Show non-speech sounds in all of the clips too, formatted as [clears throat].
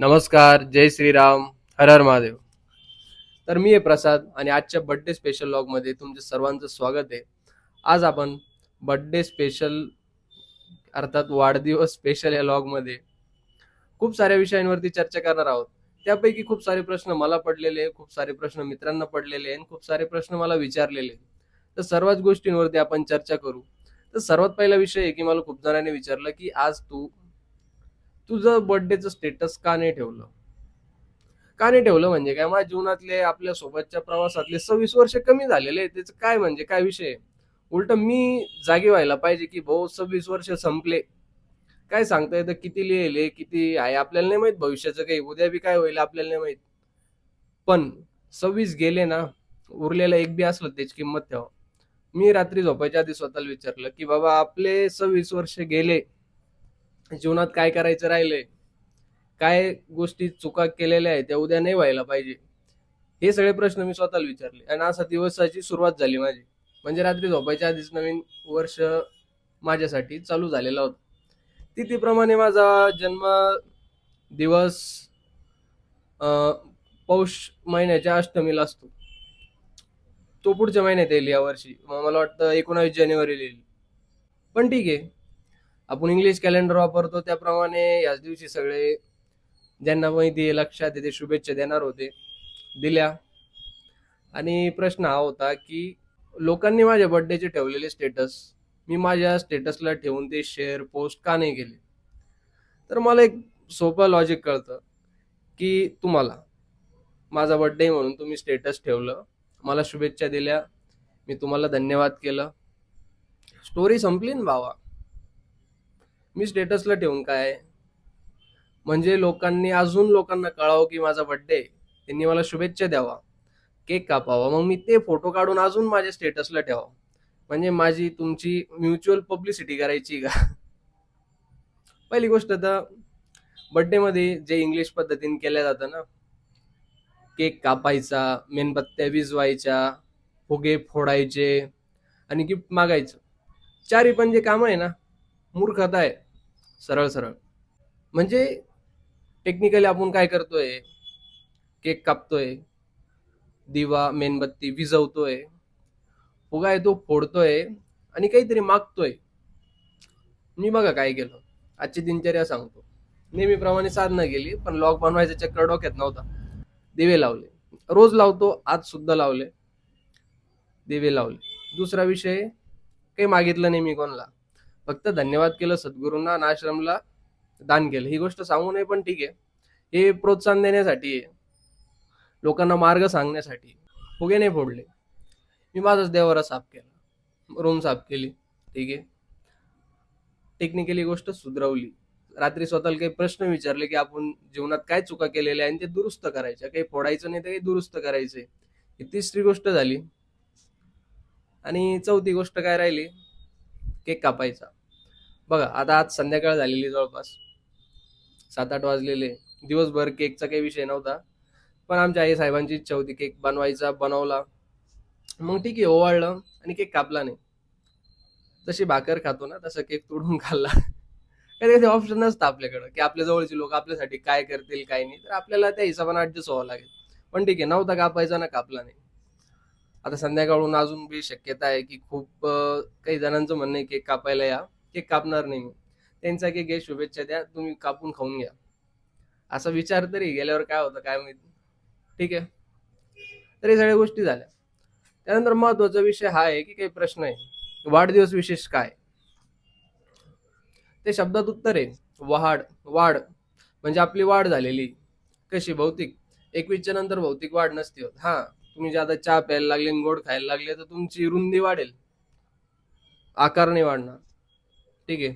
नमस्कार जय श्रीराम हर हर महादेव. तर मी आहे प्रसाद आणि आजच्या बड्डे स्पेशल लॉगमध्ये तुमचं सर्वांचं स्वागत आहे. आज आपण बड्डे स्पेशल अर्थात वाढदिवस स्पेशल या लॉगमध्ये खूप साऱ्या विषयांवरती चर्चा करणार आहोत. त्यापैकी खूप सारे प्रश्न मला पडलेले खूप सारे प्रश्न मित्रांना पडलेले आणि खूप सारे प्रश्न मला विचारलेले तर सर्वच गोष्टींवरती आपण चर्चा करू. तर सर्वात पहिला विषय आहे की मला खूप जणांनी विचारलं की आज तू तुझं बर्थडेचं स्टेटस का नाही ठेवलं? का नाही ठेवलं म्हणजे काय? माझ्या जीवनातले आपल्या सोबतच्या प्रवासातले सव्वीस वर्ष कमी झालेले त्याचं काय म्हणजे? काय विषय? उलट मी जागी व्हायला पाहिजे की भाऊ सव्वीस वर्ष संपले. काय सांगता येतं? किती लिहिले किती आहे? आपल्याला नाही माहीत भविष्याचं काही. उद्या बी काय होईल आपल्याला नाही माहीत. पण सव्वीस गेले ना उरलेलं एक बी असलं त्याची किंमत ठेवा. मी रात्री झोपायच्या आधी स्वतःला विचारलं की बाबा आपले सव्वीस वर्ष गेले. जीवनात काय करायचं राहिलंय? काय गोष्टी चुका केलेल्या आहेत त्या उद्या नाही व्हायला पाहिजे? हे सगळे प्रश्न मी स्वतःला विचारले. आणि असा दिवसाची सुरुवात झाली माझी. म्हणजे रात्री झोपायच्या आधीच नवीन वर्ष माझ्यासाठी चालू झालेला होता. तिथीप्रमाणे माझा जन्म दिवस पौष महिन्याच्या अष्टमीला असतो. तो पुढच्या महिन्यात येईल यावर्षी मग मला वाटतं एकोणावीस जानेवारीला येईल. पण ठीक आहे. आपण इंग्लिश कॅलेंडर वापरतो त्याप्रमाणे याच दिवशी सगळे ज्यांना माहिती आहे लक्षात येते शुभेच्छा देणार होते दिल्या. आणि प्रश्न हा होता की लोकांनी माझ्या बर्थडेचे ठेवलेले स्टेटस मी माझ्या स्टेटसला ठेवून ते शेअर पोस्ट का नाही केले? तर मला एक सोपं लॉजिक कळतं की तुम्हाला माझा बर्थडे म्हणून तुम्ही स्टेटस ठेवलं मला शुभेच्छा दिल्या मी तुम्हाला धन्यवाद केलं. स्टोरी संपली ना भावा? मी स्टेटसला ठेवून काय? म्हणजे लोकांनी अजून लोकांना कळावं की माझा बर्थडे त्यांनी मला शुभेच्छा द्यावा. केक कापावा. मग मी ते फोटो काढून अजून माझ्या स्टेटसला ठेवा म्हणजे माझी तुमची म्युच्युअल पब्लिसिटी करायची का? पहिली गोष्ट तर बड्डेमध्ये मध्ये जे इंग्लिश पद्धतीने केल्या जातं ना केक कापायचा मेणबत्त्या विजवायच्या फुगे फोडायचे आणि गिफ्ट मागायचं. चारी पण जे कामं आहे ना मूर्खता आहे. सरळ सरळ. म्हणजे टेक्निकली आपण काय करतोय? केक कापतोय. दिवा मेणबत्ती विजवतोय फुगा आहे तो फोडतोय आणि काहीतरी मागतोय. मी बघा काय केलं. आजची दिनचर्या सांगतो. नेहमीप्रमाणे साधना केली पण लॉक बनवायचा चक्कर डोक्यात नव्हता. दिवे लावले. रोज लावतो आज सुद्धा लावले. दिवे लावले. दुसरा विषय काही मागितलं नाही मी कोणाला. फक्त धन्यवाद केलं सद्गुरूंना आश्रमला दान केलं. ही गोष्ट सांगू नये पण ठीक आहे. हे प्रोत्साहन देण्यासाठी आहे लोकांना मार्ग सांगण्यासाठी फुगे नाही फोडले. मी माझाच देवारा साफ केला. रूम साफ केली. ठीक आहे. टेक्निकली गोष्ट सुधरवली. रात्री स्वतःला काही प्रश्न विचारले की आपण जीवनात काय चुका केलेल्या आहे आणि ते दुरुस्त करायच्या. काही फोडायचं नाही तर काही दुरुस्त करायचंय ही तिसरी गोष्ट झाली. आणि चौथी गोष्ट काय राहिली? केक कापायचा. बघा आता आज संध्याकाळ झालेली जवळपास. सात आठ वाजलेले. दिवसभर केकचा काही विषय नव्हता. पण आमच्या आई साहेबांची इच्छा होती केक बनवायचा बनवला. मग ठीक आहे ओवाळलं आणि केक कापला नाही. जशी भाकर खातो ना तसं केक तोडून खाल्ला. कारण ते ऑप्शन नसतं आपल्याकडं की आपल्या जवळचे लोक आपल्यासाठी काय करतील काय नाही. तर आपल्याला त्या हिशोबाने ऍडजस्ट व्हावं लागेल. पण ठीक आहे नव्हता कापायचा ना कापला नाही. आता संध्याकाळून अजून बी शक्यता आहे की खूप काही जणांचं म्हणणं आहे केक कापायला या. केक कापणार नाही मी. त्यांचा केक घे शुभेच्छा द्या तुम्ही कापून खाऊन घ्या. असा विचार तरी गेल्यावर काय होतं काय माहिती. ठीक आहे? तर हे सगळ्या गोष्टी झाल्या. त्यानंतर महत्त्वाचा विषय हा आहे की काही प्रश्न आहे. वाढदिवस विशेष काय? ते शब्दात उत्तर आहे. वाढ वाढ. म्हणजे आपली वाढ झालेली. कशी? भौतिक. एकवीसच्या नंतर भौतिक वाढ नसते होत. हा तुम्ही ज्यादा चहा प्यायला लागले गोड खायला लागले तर तुमची रुंदी वाढेल. आकार नाही वाढणार. ठीक आहे.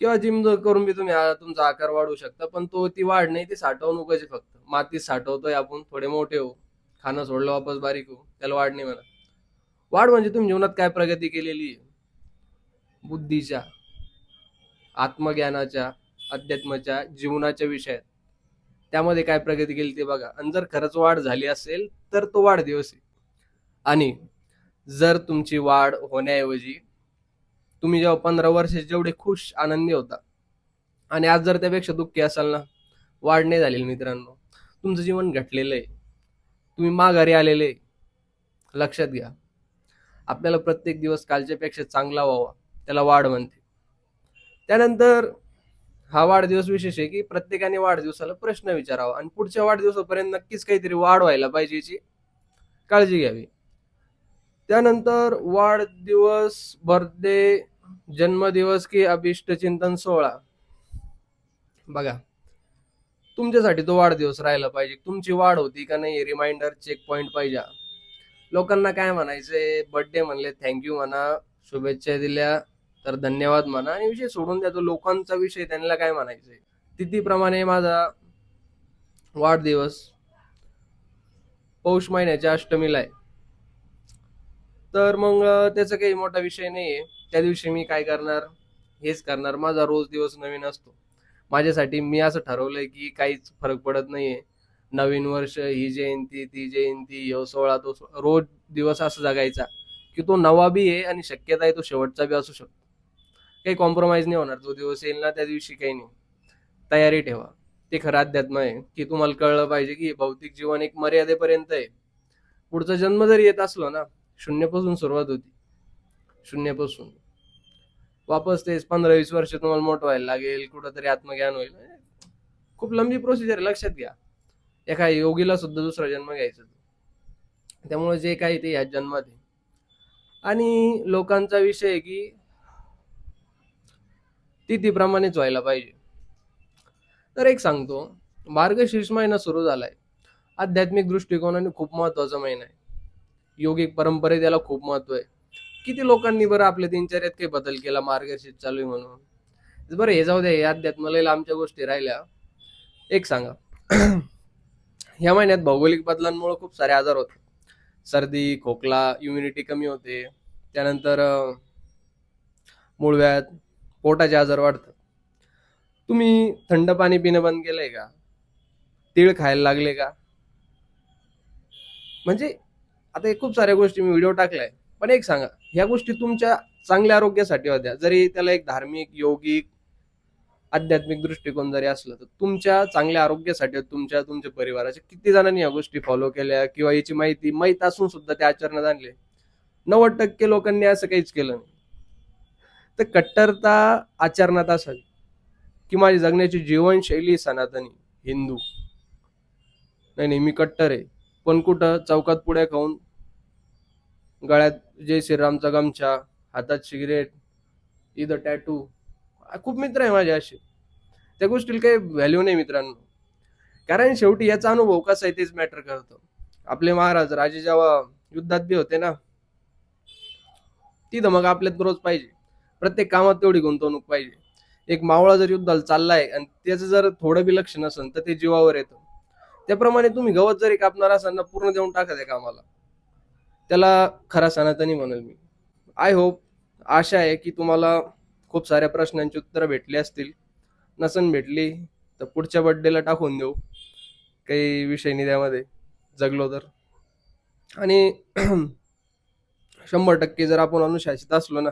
किंवा जिम करून बी तुम्ही आ- तुमचा आकार वाढवू शकता पण तो ती वाढ नाही ती साठवणूकच आहे फक्त. मातीत साठवतोय आपण थोडे मोठे हो खाणं सोडलं वापस बारीक हो त्याला वाढ नाही म्हणा वाढ म्हणजे तुम्ही जीवनात काय प्रगती केलेली आहे? बुद्धीच्या आत्मज्ञानाच्या अध्यात्माच्या जीवनाच्या विषयात. त्यामध्ये काय प्रगती केली ते बघा. आणि जर खरंच वाढ झाली असेल तर तो वाढदिवस आहे. आणि जर तुमची वाढ होण्याऐवजी तुम्ही जेव्हा पंधरा वर्षाचे जेवढे खुश आनंदी होता. आणि आज जर त्यापेक्षा दुःखी असाल ना वाढ नाही झालेली मित्रांनो. तुमचं जीवन घटलेलं आहे. तुम्ही माघारी आलेले आहे. लक्षात घ्या. आपल्याला प्रत्येक दिवस कालच्यापेक्षा चांगला व्हावा त्याला वाढ म्हणते. त्यानंतर हा वाढदिवस विशेष आहे की प्रत्येकाने वाढदिवसाला प्रश्न विचारावा. आणि पुढच्या वाढदिवसापर्यंत नक्कीच काहीतरी वाढ व्हायला पाहिजे याची काळजी घ्यावी. त्यानंतर वाढदिवस बर्थडे जन्मदिवस की अभिष्ट चिंतन सोहळा. बघा तुमच्यासाठी तो वाढदिवस राहिला पाहिजे. तुमची वाढ होती का नाही रिमाइंडर चेक पॉईंट पाहिजे. लोकांना काय म्हणायचंय? बर्थडे म्हणले थँक्यू म्हणा. शुभेच्छा दिल्या तर धन्यवाद म्हणा. आणि विषय सोडून द्या तो लोकांचा विषय त्यांना काय म्हणायचंय? तिथीप्रमाणे माझा वाढदिवस पौष महिन्याच्या अष्टमीला आहे. तर मग त्याचा काही मोठा विषय नाहीये. त्या दिवशी मी काय करणार? हेच करणार. माझा रोज दिवस नवीन असतो. माझ्यासाठी मी असं ठरवलंय की काहीच फरक पडत नाहीये. नवीन वर्ष ही जयंती ती जयंती यो सोहळा तो रोज दिवस असं जगायचा की तो नवा बी आहे आणि शक्यता आहे तो शेवटचा बी असू शकतो. काही कॉम्प्रोमाइज नाही होणार. जो दिवस येईल ना त्या दिवशी काही नाही. तयारी ठेवा. ते खरं अध्यात्म आहे की तुम्हाला कळलं पाहिजे की भौतिक जीवन एक मर्यादेपर्यंत आहे. पुढचा जन्म जरी येत असलो ना शून्यापासून सुरुवात होती. शून्यापासून. वापस तेच पंधरा वीस वर्ष तुम्हाला मोठं व्हायला लागेल कुठंतरी आत्मज्ञान होईल. खूप लंबी प्रोसिजर लक्षात घ्या. एका योगीला सुद्धा दुसरा जन्म घ्यायचा त्यामुळे जे काही ते ह्या जन्मात आहे. आणि लोकांचा विषय आहे की तिथीप्रमाणेच व्हायला पाहिजे. तर एक सांगतो मार्गशीर्ष महिना सुरू झालाय. आध्यात्मिक दृष्टिकोनाने खूप महत्त्वाचा महिना आहे. योगिक परंपरे त्याला खूप महत्त्व आहे. किती लोकांनी बरं आपल्या दिनचर्यात काही बदल केला मार्गशीर्ष चालू आहे म्हणून? बरं हे जाऊ द्या हे अध्यात्म आमच्या गोष्टी राहिल्या. एक सांगा. [clears throat] ह्या महिन्यात भौगोलिक बदलांमुळे खूप सारे आजार होतात सर्दी खोकला इम्युनिटी कमी होते. त्यानंतर मुळव्यात पोटाचे आजार वाढतात. तुम्ही थंड पाणी पिणं बंद केलंय का? तीळ खायला लागले का? म्हणजे आता खूप साऱ्या गोष्टी मी व्हिडिओ टाकलाय. पण एक सांगा ह्या गोष्टी तुमच्या चांगल्या आरोग्यासाठी होत्या. जरी त्याला एक धार्मिक योगिक आध्यात्मिक दृष्टिकोन जरी असलं तर तुमच्या चांगल्या आरोग्यासाठी तुमच्या तुमच्या परिवाराच्या किती जणांनी या गोष्टी फॉलो केल्या? किंवा याची माहिती माहीत असून सुद्धा त्या आचरणात आणले. नव्वद टक्के लोकांनी असं काहीच केलं नाही. तर कट्टरता आचरणात असावी. की माझी जगण्याची जीवनशैली सनातनी हिंदू. नाही नाही मी कट्टर आहे. पण कुठं चौकात पुढे खाऊन गळ्यात जय श्रीरामचा गमछा हातात सिगरेट इथं टॅटू खूप मित्र आहे माझे असे. त्या गोष्टीला काही व्हॅल्यू नाही मित्रांनो. कारण शेवटी याचा अनुभव कसा आहे तेच मॅटर करतो. आपले महाराज राजे जेव्हा युद्धात बी होते ना तिथं मग आपल्यात रोज पाहिजे. प्रत्येक कामात तेवढी गुंतवणूक पाहिजे. एक मावळा जर युद्धाला चाललाय आणि त्याचं जर थोडं बी लक्ष नसेल तर ते जीवावर येतं. त्याप्रमाणे तुम्ही गवत जरी कापणार असाल ना पूर्ण देऊन टाका त्या कामाला. त्याला खरा सनातनी म्हणेल मी. आय होप आशा आहे की तुम्हाला खूप साऱ्या प्रश्नांची उत्तरं भेटली असतील. नसन भेटली तर पुढच्या बड्डेला टाकून देऊ. काही विषय निद्यामध्ये जगलो तर. आणि [clears throat] शंभर टक्के जर आपण अनुशासित असलो ना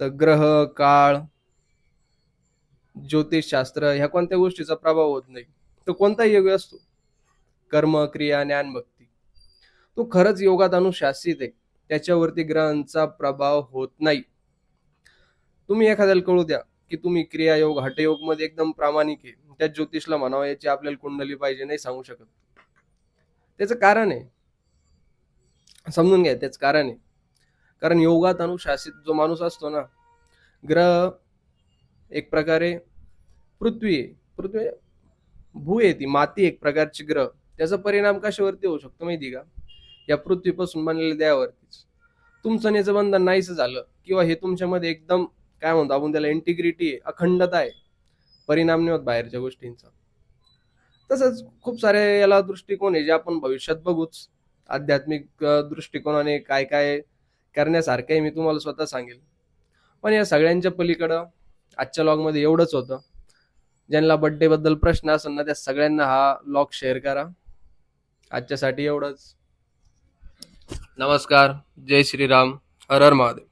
तर ग्रह काळ ज्योतिषशास्त्र ह्या कोणत्या गोष्टीचा प्रभाव होत नाही. तो कोणताही योग असतो. कर्म क्रिया ज्ञान भक्ती. तो खरंच योगात अनुशासित आहे. त्याच्यावरती ग्रहांचा प्रभाव होत नाही. तुम्ही एखाद्याला कळू द्या की तुम्ही क्रियायोग हटयोगमध्ये एकदम प्रामाणिक आहे. त्या ज्योतिषला म्हणावं याची आपल्याला कुंडली पाहिजे नाही सांगू शकत. त्याचं कारण आहे. समजून घ्या त्याच कारण आहे. कारण योगात अनुशासित जो माणूस असतो ना ग्रह एक प्रकारे पृथ्वी आहे. पृथ्वी भू आहे ती माती एक प्रकारची ग्रह. त्याचा परिणाम कशावरती होऊ शकतो माहिती का? या पृथ्वीपासून बनलेल्या देहावरतीच तुमचं आणि याचं बंधन नाहीच झालं किंवा हे तुमच्यामध्ये एकदम काय म्हणतो आपण त्याला इंटिग्रिटी आहे अखंडता आहे. परिणाम नाही होत बाहेरच्या गोष्टींचा. तसंच खूप सारे याला दृष्टिकोन आहे जे आपण भविष्यात बघूच. आध्यात्मिक दृष्टिकोनाने काय काय करण्यासारखं आहे मी तुम्हाला स्वतः सांगेल. पण या सगळ्यांच्या पलीकडं आजच्या लॉगमध्ये एवढंच होतं. ज्यांना बड्डेबद्दल प्रश्न असेल ना त्या सगळ्यांना हा लॉग शेअर करा. आजच्यासाठी एवढंच. नमस्कार जय श्रीराम हर हर महादेव